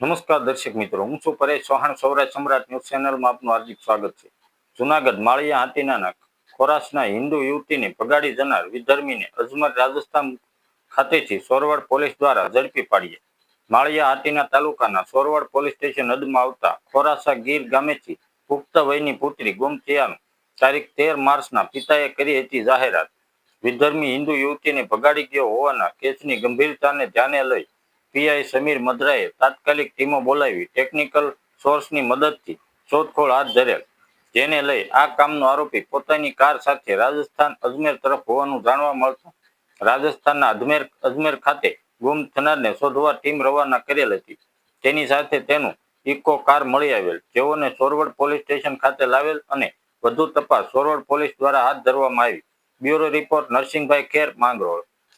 નમસ્કાર દર્શક મિત્રો, હું છું પરેશ ચૌહાણ, સૌરાષ્ટ્ર સમ્રાટ ન્યૂઝ ચેનલમાં આપનું હાર્દિક સ્વાગત છે. જુનાગઢ, માળિયા હાથીના ખોરાસના હિન્દુ યુવતીને ભગાડી જનાર વિધર્મીને અજમર રાજસ્થાન ખાતેથી સોરવાડ પોલીસ દ્વારા ઝડપી પાડ્યા. માળિયા હાથીના તાલુકાના સોરવાડ પોલીસ સ્ટેશન હદમાં આવતા ખોરાસા ગીર ગામેથી પુખ્ત વયની પુત્રી ગુમ તારીખ તેર માર્ચના પિતાએ કરી હતી જાહેરાત. વિધર્મી હિન્દુ યુવતીને ભગાડી ગયો હોવાના કેસની ગંભીરતાને ધ્યાને લઈ પીઆઈ સમીર મદ્રાએ તાત્કાલિક ટીમો બોલાવી ટેકનિકલ સોર્સની મદદથી શોધખોળ હાથ ધરેલ. જેને લઈ આ કામનો આરોપી પોતાની કાર સાથે રાજસ્થાન અજમેર તરફ હોવાનું જાણવા મળતું. રાજસ્થાનના અજમેર અજમેર ખાતે ગુમ થનારને શોધવા ટીમ રવાના કરેલ હતી. તેની સાથે તેનું ઇકો કાર મળી આવેલ. જેઓને સોરવડ પોલીસ સ્ટેશન ખાતે લાવેલ અને વધુ તપાસ સોરવડ પોલીસ દ્વારા હાથ ધરવામાં આવી. Bureau report Narsinhbhai Kher Mangrol.